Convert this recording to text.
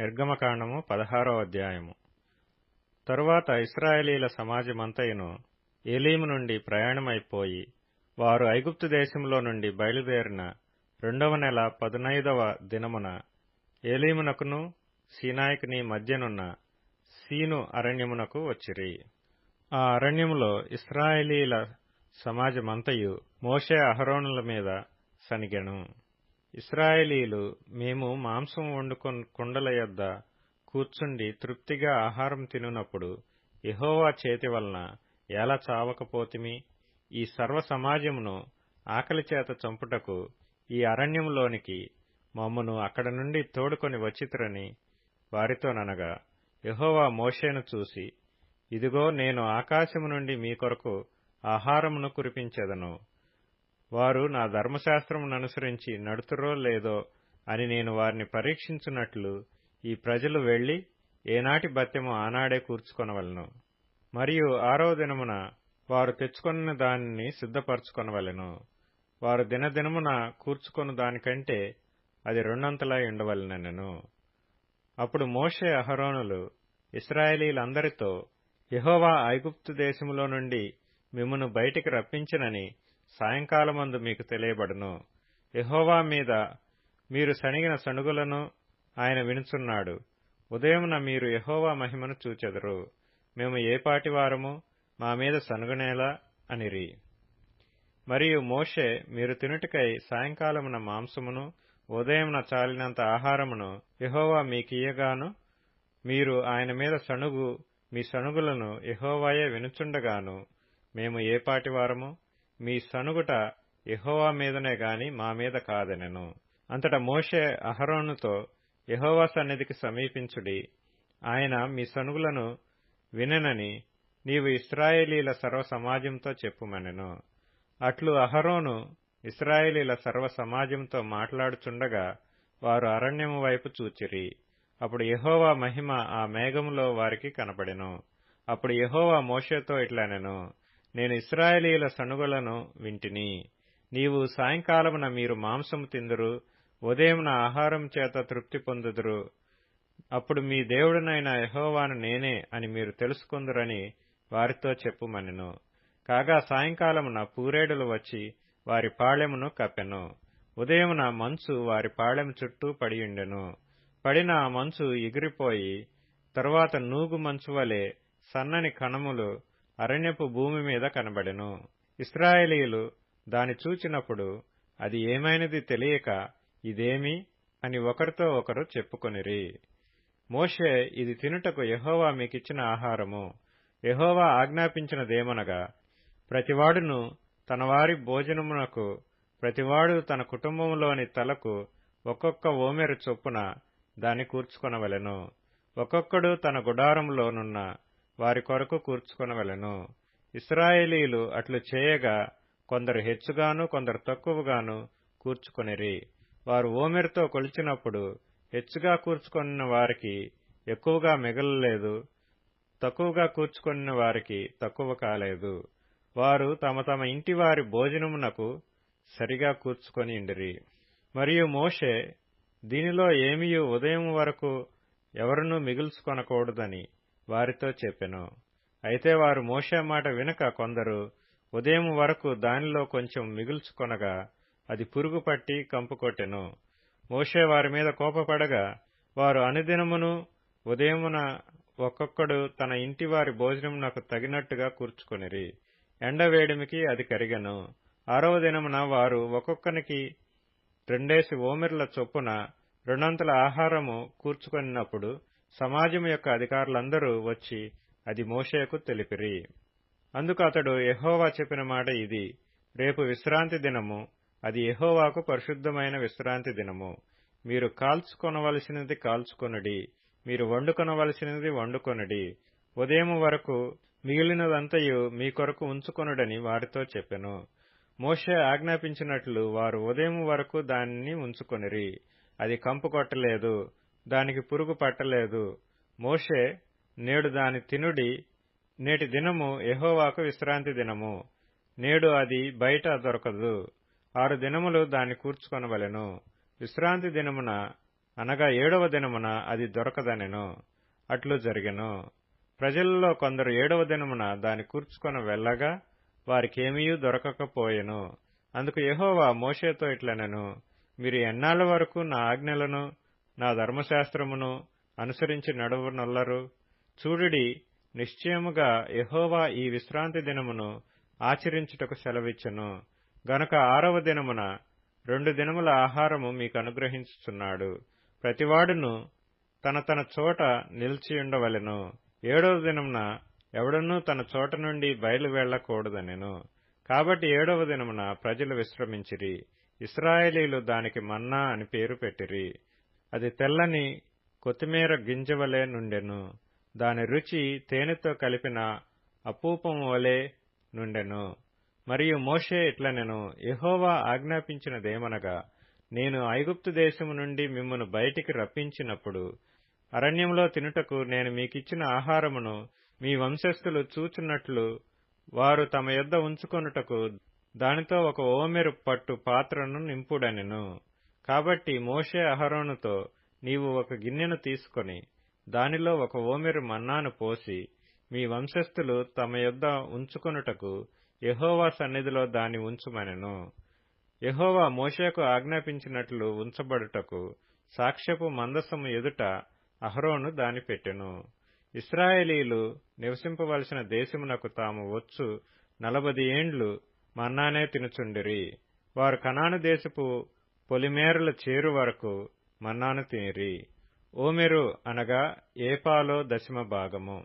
నిర్గమకాండము పదహారో అధ్యాయము. తరువాత ఇస్రాయేలీల సమాజమంతయును ఏలీము నుండి ప్రయాణమైపోయి వారు ఐగుప్తు దేశంలో నుండి బయలుదేరిన రెండవ నెల పదునైదవ దినమున ఏలీమునకును సీనాయికుని మధ్యనున్న సీను అరణ్యమునకు వచ్చిరి. ఆ అరణ్యములో ఇస్రాయేలీల సమాజమంతయు మోషే అహరోనుల మీద సనిగెను. ఇస్రాయేలీలు మేము మాంసం వండుకొని కుండల యొద్ద కూర్చుండి తృప్తిగా ఆహారం తినునప్పుడు యహోవా చేతి వలన ఎలా చావకపోతిమి? ఈ సర్వ సమాజమును ఆకలి చేత చంపుటకు ఈ అరణ్యములోనికి మమ్మను అక్కడ నుండి తోడుకొని వచ్చితురని వారితోననగా యహోవా మోషేను చూసి ఇదిగో నేను ఆకాశము నుండి మీ కొరకు ఆహారమును కురిపించెదను. వారు నా ధర్మశాస్త్రముననుసరించి నడుతురో లేదో అని నేను వారిని పరీక్షించున్నట్లు ఈ ప్రజలు వెళ్ళి ఏనాటి బత్యము ఆనాడే కూర్చుకొనవలను. మరియు ఆరో దినమున వారు తెచ్చుకొన్న దానిని సిద్ధపరచుకొనవలెను. వారు దినదినమున కూర్చుకొను దానికంటే అది రెండంతలా ఉండవలెనెను అప్పుడు మోషే అహరోనులు ఇస్రాయేలీలందరితో యహోవా ఐగుప్తు దేశములో నుండి మిమ్మును బయటికి రప్పించినని సాయంకాలమందు మీకు తెలియబడును. యహోవా మీద మీరు సణిగిన సణుగులను ఆయన వినుచున్నాడు. ఉదయమున మీరు యహోవా మహిమను చూచెదరు. మేము ఏపాటి వారము? మా మీద సనుగునేలా అనిరి. మరియు మోషే మీరు తినుటికై సాయంకాలమున మాంసమును ఉదయమున చాలినంత ఆహారమును యహోవా మీకియ్యగాను మీరు ఆయన మీద సణుగు మీ సణుగులను యహోవాయే వినుచుండగాను మేము ఏపాటి వారము? మీ సనుగుట యహోవా మీదనే గాని మా మీద కాదనెను. అంతటా మోషే అహరోనుతో యహోవా సన్నిధికి సమీపించుడి. ఆయన మీ సనుగులను విననని నీవు ఇస్రాయేలీల సర్వ సమాజంతో చెప్పుమనెను. అట్లు అహరోను ఇస్రాయేలీల సర్వ సమాజంతో మాట్లాడుచుండగా వారు అరణ్యము వైపు చూచిరి. అప్పుడు యహోవా మహిమ ఆ మేఘములో వారికి కనపడెను అప్పుడు యహోవా మోషేతో ఇట్లనెను. నేను ఇస్రాయేలీల సణుగులను వింటిని. నీవు సాయంకాలమున మీరు మాంసము తిందురు ఉదయమున ఆహారం చేత తృప్తి పొందుదురు. అప్పుడు మీ దేవుడునైన యహోవాను నేనే అని మీరు తెలుసుకుందురని వారితో చెప్పుమనెను కాగా సాయంకాలమున పూరేడులు వచ్చి వారి పాళెమును కప్పెను. ఉదయమున మంచు వారి పాళెం చుట్టూ పడియుండెను. పడిన ఆ మంచు ఎగిరిపోయి తరువాత నూగు మంచు వలె సన్నని కణములు అరణ్యపు భూమి మీద కనబడెను. ఇస్రాయేలీలు దాని చూచినప్పుడు అది ఏమైనది తెలియక ఇదేమి? అని ఒకరితో ఒకరు చెప్పుకొనిరి. మోషే ఇది తినుటకు యహోవా మీకిచ్చిన ఆహారము. యహోవా ఆజ్ఞాపించినదేమనగా ప్రతివాడును తన వారి భోజనమునకు ప్రతివాడు తన కుటుంబంలోని తలకు ఒక్కొక్క ఓమెరు చొప్పున దాన్ని కూర్చుకొనవలెను. ఒక్కొక్కడు తన గుడారంలోనున్న వారి కొరకు కూర్చుకొనవలెను. ఇస్రాయేలీలు అట్లు చేయగా కొందరు హెచ్చుగాను కొందరు తక్కువగాను కూర్చుకొనిరి. వారు ఓమెరుతో కొలిచినప్పుడు హెచ్చుగా కూర్చుకొనిన వారికి ఎక్కువగా మిగలలేదు తక్కువగా కూర్చుకొనిన వారికి తక్కువ కాలేదు. వారు తమ తమ ఇంటి వారి భోజనమునకు సరిగా కూర్చుకొని ఇండిరి మరియు మోషే దీనిలో ఏమియు ఉదయం వరకు ఎవరునూ మిగుల్చుకొనకూడదని వారితో చెప్పెను. అయితే వారు మోషే మాట వినక కొందరు ఉదయం వరకు దానిలో కొంచెం మిగుల్చుకొనగా అది పురుగు పట్టి కంపుకొట్టెను మోషే వారి మీద కోపపడగా వారు అనుదినమును ఉదయమున ఒక్కొక్కడు తన ఇంటి వారి భోజనమునకు తగినట్టుగా కూర్చుకొనిరి. ఎండవేడిమికి అది కరిగెను. ఆరవ దినమున వారు ఒక్కొక్కనికి రెండేసి ఓమెర్ల చొప్పున రెండంతల ఆహారము కూర్చుకొనినప్పుడు సమాజం యొక్క అధికారులందరూ వచ్చి అది మోషేకు తెలిపిరి. అందుకు అతడు ఎహోవా చెప్పిన మాట ఇది. రేపు విశ్రాంతి దినము. అది ఎహోవాకు పరిశుద్ధమైన విశ్రాంతి దినము. మీరు కాల్చుకొనవలసినది కాల్చుకొనుడి. మీరు వండుకొనవలసినది వండుకొనుడి. ఉదయం వరకు మిగిలినదంతయు మీ కొరకు ఉంచుకొనుడని వారితో చెప్పెను. మోషే ఆజ్ఞాపించినట్లు వారు ఉదయం వరకు దానిని ఉంచుకొనిరి. అది కంపు కొట్టలేదు. దానికి పురుగు పట్టలేదు. మోషే నేడు దాని తినుడి. నేటి దినము ఎహోవాకు విశ్రాంతి దినము. నేడు అది బయట దొరకదు. ఆరు దినములు దాన్ని కూర్చుకొనవలెను. విశ్రాంతి దినమున అనగా ఏడవ దినమున అది దొరకదనెను. అట్లు జరిగెను. ప్రజలలో కొందరు ఏడవ దినమున దాని కూర్చుకొన వెళ్ళగా వారికేమీ దొరకకపోయెను. అందుకు ఎహోవా మోషేతో ఇట్లనెను. మీరు ఎన్నాళ్ళ వరకు నా ఆజ్ఞలను నా ధర్మశాస్త్రమును అనుసరించి నడువనొల్లరు. చూడుడి నిశ్చయముగా ఎహోవా ఈ విశ్రాంతి దినమును ఆచరించుటకు సెలవిచ్చెను. గనుక ఆరవ దినమున రెండు దినముల ఆహారము మీకు అనుగ్రహించుచున్నాడు. ప్రతివాడును తన తన చోట నిలిచియుండవలెను ఏడవ దినమున ఎవడనూ తన చోట నుండి బయలు వెళ్ళకూడదనెను కాబట్టి ఏడవ దినమున ప్రజలు విశ్రమించిరి. ఇస్రాయేలీలు దానికి మన్నా అని పేరు పెట్టిరి. అది తెల్లని కొత్తిమీర గింజవలే నుండెను. దాని రుచి తేనెతో కలిపిన అపూపము వలె నుండెను. మరియు మోషే ఇట్లనెను ఎహోవా ఆజ్ఞాపించినదేమనగా నేను ఐగుప్తు దేశము నుండి మిమ్మను బయటికి రప్పించినప్పుడు అరణ్యంలో తినుటకు నేను మీకిచ్చిన ఆహారమును మీ వంశస్థులు చూచున్నట్లు వారు తమ యొద్ద ఉంచుకొనుటకు దానితో ఒక ఓమెరు పట్టు పాత్రను నింపుడనెను. కాబట్టి మోషే అహరోనుతో నీవు ఒక గిన్నెను తీసుకొని దానిలో ఒక ఓమెరు మన్నాను పోసి మీ వంశస్థులు తమ యొద్ద ఉంచుకొనుటకు యహోవా సన్నిధిలో దాని ఉంచుమనెను. యహోవా మోషేకు ఆజ్ఞాపించినట్లు ఉంచబడుటకు సాక్ష్యపు మందసము ఎదుట అహరోను దాని పెట్టెను. ఇస్రాయేలీలు నివసింపవలసిన దేశమునకు తాము వచ్చు నలభది ఏండ్లు మన్నానే తినుచుండిరి. వారు కనాను దేశపు పొలిమేరల చేరు వరకు మన్నాను తీరి. ఓమెరు అనగా ఏపాలో దశమ భాగము.